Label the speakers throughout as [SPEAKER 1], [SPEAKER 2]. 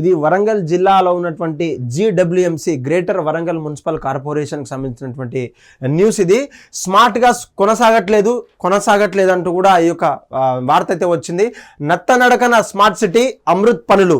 [SPEAKER 1] ఇది వరంగల్ జిల్లాలో ఉన్నటువంటి జీడబ్ల్యూఎంసీ గ్రేటర్ వరంగల్ మున్సిపల్ కార్పొరేషన్కి సంబంధించినటువంటి న్యూస్ ఇది. స్మార్ట్గా కొనసాగట్లేదు కొనసాగట్లేదు అంటూ కూడా ఈ యొక్క వార్త అయితే వచ్చింది. నత్తనడకన స్మార్ట్ సిటీ అమృత్ పనులు.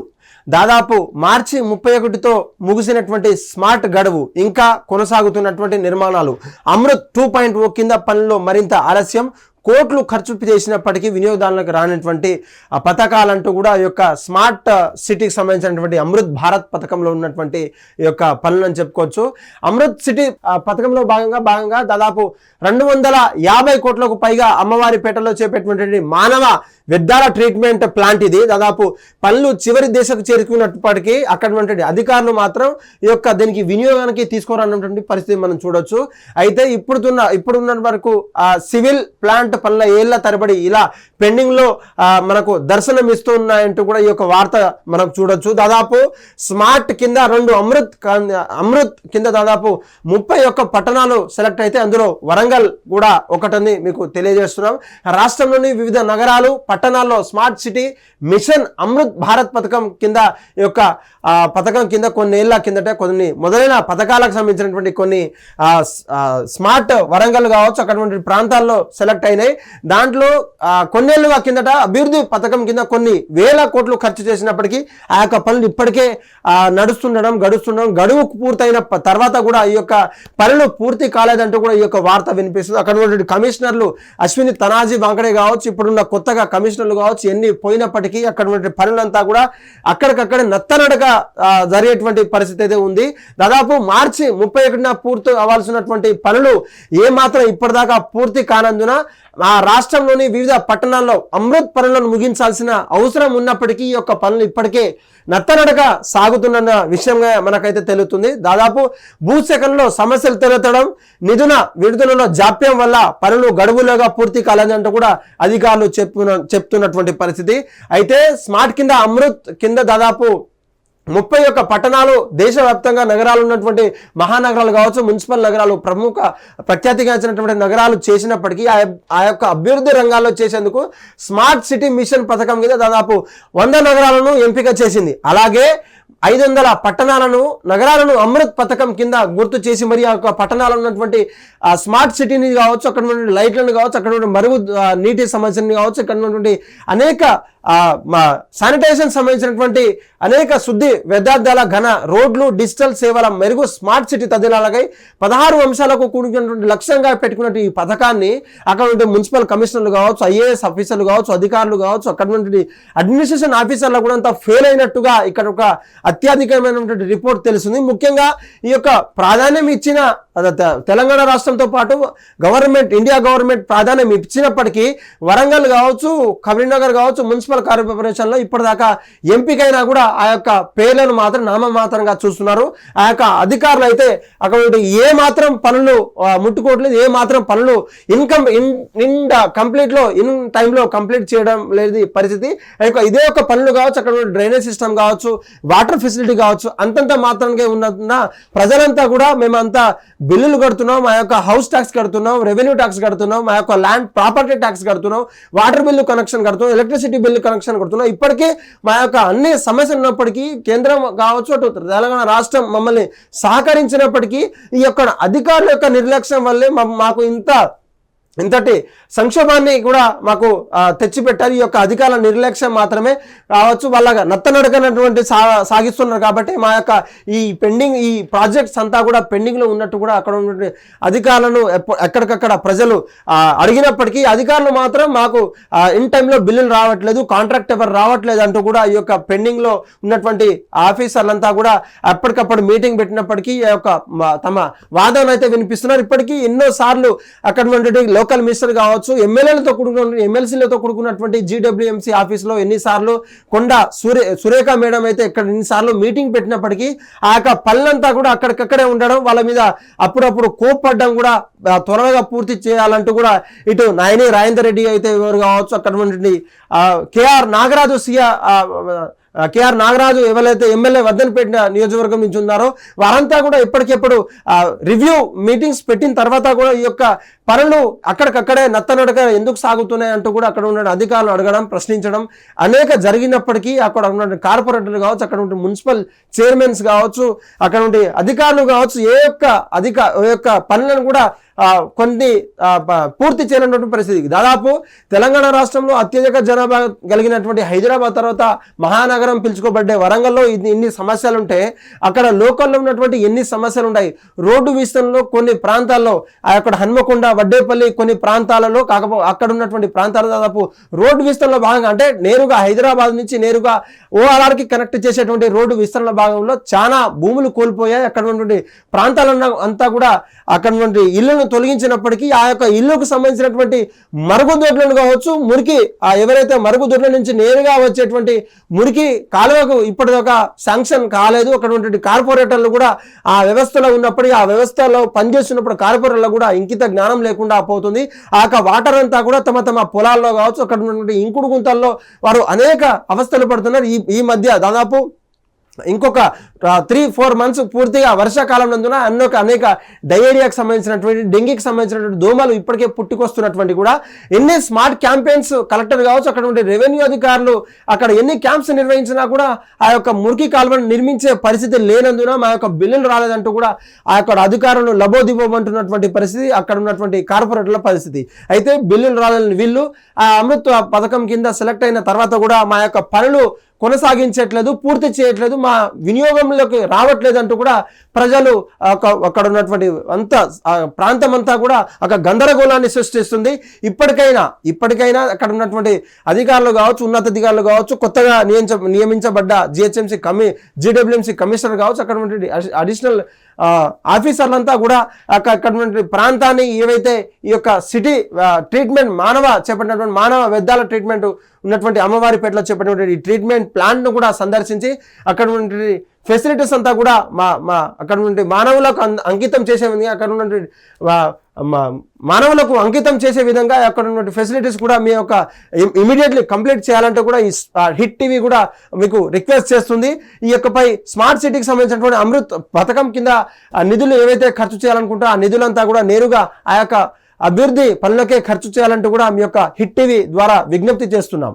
[SPEAKER 1] దాదాపు మార్చి ముప్పై ఒకటితో ముగిసినటువంటి స్మార్ట్ గడువు ఇంకా కొనసాగుతున్నటువంటి నిర్మాణాలు. అమృత్ టూ పాయింట్ ఓ కింద పనుల్లో మరింత ఆలస్యం. కోట్లు ఖర్చు చేసినప్పటికీ వినియోగదారులకు రానటువంటి ఆ పథకాలంటూ కూడా ఈ యొక్క స్మార్ట్ సిటీకి సంబంధించినటువంటి అమృత్ భారత్ పథకంలో ఉన్నటువంటి ఈ యొక్క పనులు అని చెప్పుకోవచ్చు. అమృత్ సిటీ ఆ, పథకంలో భాగంగా భాగంగా దాదాపు రెండు వందల యాభై కోట్లకు పైగా అమ్మవారిపేటలో చేపేటటువంటి మానవ వ్యర్థాల ట్రీట్మెంట్ ప్లాంట్ ఇది. దాదాపు పనులు చివరి దశకు చేరుకున్నప్పటికీ అక్కడ అధికారులు మాత్రం ఈ యొక్క దీనికి వినియోగానికి తీసుకురానటువంటి పరిస్థితి మనం చూడొచ్చు. అయితే ఇప్పుడున్న ఇప్పుడున్న వరకు ఆ సివిల్ ప్లాంట్ పనుల ఏళ్ళ తరబడి ఇలా పెండింగ్లో మనకు దర్శనం ఇస్తూ ఉన్నాయంటూ కూడా ఈ యొక్క వార్త మనం చూడొచ్చు. దాదాపు స్మార్ట్ కింద రెండు అమృత్ అమృత్ కింద దాదాపు ముప్పై ఒక్క పట్టణాలు సెలెక్ట్ అయితే అందులో వరంగల్ కూడా ఒకటని మీకు తెలియజేస్తున్నాం. రాష్ట్రంలోని వివిధ నగరాలు పట్టణాల్లో smart city mission Amrut Bharat పథకం కింద యొక్క పథకం కింద కొన్ని ఏళ్ళ కిందట కొన్ని మొదలైన పథకాలకు సంబంధించినటువంటి కొన్ని స్మార్ట్ వరంగల్ కావచ్చు అక్కడ ప్రాంతాల్లో సెలెక్ట్ అయినాయి. దాంట్లో కొన్నేళ్ళుగా కిందట అభివృద్ధి పథకం కింద కొన్ని వేల కోట్లు ఖర్చు చేసినప్పటికీ ఆ యొక్క పనులు ఇప్పటికే నడుస్తుండడం గడుస్తుండడం గడువు పూర్తయిన తర్వాత కూడా ఈ యొక్క పనులు పూర్తి కాలేదంటూ కూడా ఈ యొక్క వార్త వినిపిస్తుంది. అక్కడ ఉన్నటువంటి కమిషనర్లు అశ్విని తనాజీ వాంకడే కావచ్చు ఇప్పుడున్న కొత్తగా కమిషనర్లు కావచ్చు ఎన్ని పోయినప్పటికీ అక్కడ ఉన్నటువంటి పనులంతా కూడా అక్కడికక్కడ నత్తనడక జరిగేటువంటి పరిస్థితి అయితే ఉంది. దాదాపు మార్చి ముప్పై ఒకటిన పూర్తి అవ్వాల్సినటువంటి పనులు ఏమాత్రం ఇప్పటిదాకా పూర్తి కానందున ఆ రాష్ట్రంలోని వివిధ పట్టణాల్లో అమృత్ పనులను ముగించాల్సిన అవసరం ఉన్నప్పటికీ ఈ యొక్క పనులు ఇప్పటికే నత్తనడక సాగుతున్న విషయంగా మనకైతే తెలుస్తుంది. దాదాపు భూసేకరణలో సమస్యలు తెలతడం నిధుల విడుదలలో జాప్యం వల్ల పనులు గడువులోగా పూర్తి కాలేదంటూ కూడా అధికారులు చెప్పు చెప్తున్నటువంటి పరిస్థితి. అయితే స్మార్ట్ కింద అమృత్ కింద దాదాపు ముప్పై ఒక్క పట్టణాలు దేశవ్యాప్తంగా నగరాలు ఉన్నటువంటి మహానగరాలు కావచ్చు మున్సిపల్ నగరాలు ప్రముఖ ప్రఖ్యాతిగాంచినటువంటి నగరాలు చేసినప్పటికీ ఆ ఆ యొక్క అభివృద్ధి రంగాల్లో చేసేందుకు స్మార్ట్ సిటీ మిషన్ పథకం కింద దాదాపు వంద నగరాలను ఎంపిక చేసింది. అలాగే ఐదు వందల పట్టణాలను నగరాలను అమృత్ పథకం కింద గుర్తు చేసి మరి ఆ పట్టణాలు ఉన్నటువంటి స్మార్ట్ సిటీని కావచ్చు అక్కడ ఉన్నటువంటి లైట్లను కావచ్చు అక్కడ ఉన్న మరుగు నీటి సమస్యని కావచ్చు ఇక్కడ ఉన్నటువంటి అనేక మా శానిటైజేషన్ సంబంధించినటువంటి అనేక శుద్ధి వ్యర్థార్థాల ఘన రోడ్లు డిజిటల్ సేవల మెరుగు స్మార్ట్ సిటీ తదిలాలకై పదహారు అంశాలకు కూడినటువంటి లక్ష్యంగా పెట్టుకున్నటువంటి ఈ పథకాన్ని అక్కడ ఉండే మున్సిపల్ కమిషనర్లు కావచ్చు ఐఏఎస్ ఆఫీసర్లు కావచ్చు అధికారులు కావచ్చు అక్కడ ఉన్నటువంటి అడ్మినిస్ట్రేషన్ ఆఫీసర్లు కూడా అంత ఫెయిల్ అయినట్టుగా ఇక్కడ ఒక అత్యధికమైనటువంటి రిపోర్ట్ తెలుస్తుంది. ముఖ్యంగా ఈ యొక్క ప్రాధాన్యం ఇచ్చిన తెలంగాణ రాష్ట్రంతో పాటు గవర్నమెంట్ ఇండియా గవర్నమెంట్ ప్రాధాన్యం ఇచ్చినప్పటికీ వరంగల్ కావచ్చు కరీంనగర్ కావచ్చు మున్సిపల్ కార్పొరేషన్లో ఇప్పటిదాకా ఎంపికైనా కూడా ఆ యొక్క పేర్లను మాత్రం నామమాత్రంగా చూస్తున్నారు. ఆ యొక్క అధికారులు అయితే అక్కడ ఏ మాత్రం పనులు ముట్టుకోవట్లేదు ఏ మాత్రం పనులు ఇన్కమ్ ఇన్ ఇన్ కంప్లీట్లో ఇన్ టైంలో కంప్లీట్ చేయడం లేదు పరిస్థితి. ఆ యొక్క ఇదే ఒక పనులు కావచ్చు అక్కడ డ్రైనేజ్ సిస్టమ్ కావచ్చు వాటర్ ఫెసిలిటీ కావచ్చు అంతంత మాత్రంగా ఉన్న ప్రజలంతా కూడా మేమంతా బిల్లులు కడుతున్నాం మా యొక్క హౌస్ ట్యాక్స్ కడుతున్నాం రెవెన్యూ ట్యాక్స్ కడుతున్నాం మా యొక్క ల్యాండ్ ప్రాపర్టీ ట్యాక్స్ కడుతున్నాం వాటర్ బిల్లు కనెక్షన్ కడుతున్నాం ఎలక్ట్రిసిటీ బిల్లు కనెక్షన్ కడుతున్నాం. ఇప్పటికీ మా యొక్క అన్ని సమస్యలు ఉన్నప్పటికీ కేంద్రం కావచ్చు అటు తెలంగాణ రాష్ట్రం మమ్మల్ని సహకరించినప్పటికీ ఈ యొక్క అధికారుల యొక్క నిర్లక్ష్యం వల్లే మాకు ఇంత ఇంతటి సంక్షోభాన్ని కూడా మాకు తెచ్చిపెట్టారు. ఈ యొక్క అధికారుల నిర్లక్ష్యం మాత్రమే రావచ్చు. వాళ్ళ నత్తనడకనటువంటి సా సాగిస్తున్నారు కాబట్టి మా యొక్క ఈ పెండింగ్ ఈ ప్రాజెక్ట్స్ అంతా కూడా పెండింగ్లో ఉన్నట్టు కూడా అక్కడ ఉన్నటువంటి అధికారులను ఎప్ప- ఎక్కడికక్కడ ప్రజలు అడిగినప్పటికీ అధికారులు మాత్రం మాకు ఇన్ టైంలో బిల్లులు రావట్లేదు కాంట్రాక్ట్ ఎవరు రావట్లేదు అంటూ కూడా ఈ యొక్క పెండింగ్లో ఉన్నటువంటి ఆఫీసర్లంతా కూడా అప్పటికప్పుడు మీటింగ్ పెట్టినప్పటికీ ఈ యొక్క తమ వాదన అయితే వినిపిస్తున్నారు. ఇప్పటికీ ఎన్నో సార్లు అక్కడ ఉన్నటువంటి లోకల్ మినిస్టర్ కావచ్చు ఎమ్మెల్యేలతో కూడుకున్న ఎమ్మెల్సీలతో కూడుకున్నటువంటి జీడబ్ల్యూఎంసీ ఆఫీస్లో ఎన్నిసార్లు కొండ సూర్య సురేఖ మేడం అయితే ఇక్కడ ఎన్నిసార్లు మీటింగ్ పెట్టినప్పటికీ ఆ యొక్క పనులంతా కూడా అక్కడికక్కడే ఉండడం వాళ్ళ మీద అప్పుడప్పుడు కోప్పడడం కూడా త్వరగా పూర్తి చేయాలంటూ కూడా ఇటు నాయని రాజేందర్ రెడ్డి అయితే ఎవరు కావచ్చు అక్కడ ఉన్నటువంటి కేఆర్ నాగరాజు సియా కేఆర్ నాగరాజు ఎవరైతే ఎమ్మెల్యే వద్దనపేట నియోజకవర్గం నుంచి ఉన్నారో వారంతా కూడా ఎప్పటికెప్పుడు రివ్యూ మీటింగ్స్ పెట్టిన తర్వాత కూడా ఈ యొక్క పనులు అక్కడికక్కడే నత్తనడక ఎందుకు సాగుతున్నాయి అంటూ కూడా అక్కడ ఉన్న అధికారులు అడగడం ప్రశ్నించడం అనేక జరిగినప్పటికీ అక్కడ ఉన్న కార్పొరేటర్లు కావచ్చు అక్కడ ఉండే మున్సిపల్ చైర్మన్స్ కావచ్చు అక్కడ ఉండే అధికారులు కావచ్చు ఏ యొక్క అధిక ఏ యొక్క పనులను కూడా కొన్ని ప- పూర్తి చేయనటువంటి పరిస్థితి. దాదాపు తెలంగాణ రాష్ట్రంలో అత్యధిక జనాభా కలిగినటువంటి హైదరాబాద్ తర్వాత మహానగరం పిలుచుకోబడ్డే వరంగల్లో ఇన్ని ఇన్ని సమస్యలు ఉంటే అక్కడ లోకల్లో ఉన్నటువంటి ఎన్ని సమస్యలు ఉన్నాయి రోడ్డు విస్తరణలో కొన్ని ప్రాంతాల్లో ఆ అక్కడ హన్మకొండ వడ్డేపల్లి కొన్ని ప్రాంతాలలో కాకపో అక్కడ ఉన్నటువంటి ప్రాంతాలు దాదాపు రోడ్డు విస్తరణలో భాగంగా అంటే నేరుగా హైదరాబాద్ నుంచి నేరుగా ఓఆర్ఆర్కి కనెక్ట్ చేసేటువంటి రోడ్డు విస్తరణ భాగంలో చాలా భూములు కోల్పోయాయి. అక్కడ ఉన్నటువంటి ప్రాంతాలన్న అంతా కూడా అక్కడ ఉన్నటువంటి ఇళ్ళను తొలగించినప్పటికీ ఆ యొక్క ఇల్లుకు సంబంధించినటువంటి మరుగుదొడ్లను కావచ్చు మురికి ఆ ఎవరైతే మరుగుదొడ్ల నుంచి నేరుగా వచ్చేటువంటి మురికి కాలువకు ఇప్పటిదాకా శాంక్షన్ కాలేదు. అక్కడ ఉన్నటువంటి కార్పొరేటర్లు కూడా ఆ వ్యవస్థలో ఉన్నప్పటికీ ఆ వ్యవస్థలో పనిచేస్తున్నప్పుడు కార్పొరేటర్లు కూడా ఇంకిత జ్ఞానం లేకుండా పోతుంది. ఆ యొక్క వాటర్ అంతా కూడా తమ తమ పొలాల్లో కావచ్చు అక్కడ ఉన్నటువంటి ఇంకుడు గుంతల్లో వారు అనేక అవస్థలు పడుతున్నారు. ఈ ఈ మధ్య దాదాపు ఇంకొక త్రీ ఫోర్ మంత్స్ పూర్తిగా వర్షాకాలం నందున అన్నొక అనేక డయేరియాకి సంబంధించినటువంటి డెంగీకి సంబంధించినటువంటి దోమలు ఇప్పటికే పుట్టుకొస్తున్నటువంటి కూడా ఎన్ని స్మార్ట్ క్యాంపెయిన్స్ కలెక్టర్ కావచ్చు అక్కడ ఉండే రెవెన్యూ అధికారులు అక్కడ ఎన్ని క్యాంప్స్ నిర్వహించినా కూడా ఆ యొక్క మురికి కాలువను నిర్మించే పరిస్థితి లేనందున మా యొక్క బిల్లులు రాలేదంటూ కూడా ఆ యొక్క అధికారులను లబోదిబోమంటున్నటువంటి పరిస్థితి అక్కడ ఉన్నటువంటి కార్పొరేటర్ల పరిస్థితి. అయితే బిల్లులు రాలని వీళ్ళు ఆ అమృత్ పథకం కింద సెలెక్ట్ అయిన తర్వాత కూడా మా యొక్క పనులు కొనసాగించట్లేదు పూర్తి చేయట్లేదు మా వినియోగం రావట్లేదు అంటూ కూడా ప్రజలు అక్కడ ఉన్నటువంటి అంత ప్రాంతం అంతా కూడా ఒక గందరగోళాన్ని సృష్టిస్తుంది. ఇప్పటికైనా ఇప్పటికైనా అక్కడ ఉన్నటువంటి అధికారులు కావచ్చు ఉన్నతాధికారులు కావచ్చు కొత్తగా నియమించ నియమించబడ్డ జిహెచ్ఎంసీ కమి జిడబ్ల్యూఎంసీ కమిషనర్ కావచ్చు అక్కడ ఉన్నటువంటి అడిషనల్ ఆఫీసర్లంతా కూడా అక్కడ ఉన్నటువంటి ప్రాంతాన్ని ఏవైతే ఈ యొక్క సిటీ ట్రీట్మెంట్ మానవ చేపట్టినటువంటి మానవ వ్యర్థాల ట్రీట్మెంట్ ఉన్నటువంటి అమ్మవారిపేటలో చెప్పినటువంటి ఈ ట్రీట్మెంట్ ప్లాంట్ను కూడా సందర్శించి అక్కడ ఉన్నటువంటి ఫెసిలిటీస్ అంతా కూడా మా మా అక్కడ నుండి మానవులకు అంకితం చేసే విధంగా అక్కడ ఉన్నటువంటి మానవులకు అంకితం చేసే విధంగా అక్కడ ఉన్నటువంటి ఫెసిలిటీస్ కూడా మీ యొక్క ఇమీడియట్లీ కంప్లీట్ చేయాలంటే కూడా ఈ హిట్ టీవీ కూడా మీకు రిక్వెస్ట్ చేస్తుంది. ఈ యొక్కపై స్మార్ట్ సిటీకి సంబంధించినటువంటి అమృత్ పథకం కింద నిధులు ఏవైతే ఖర్చు చేయాలనుకుంటారో ఆ నిధులంతా కూడా నేరుగా ఆ యొక్క అభివృద్ధి పనులకే ఖర్చు చేయాలంటూ కూడా మీ యొక్క హిట్ టీవీ ద్వారా విజ్ఞప్తి చేస్తున్నాం.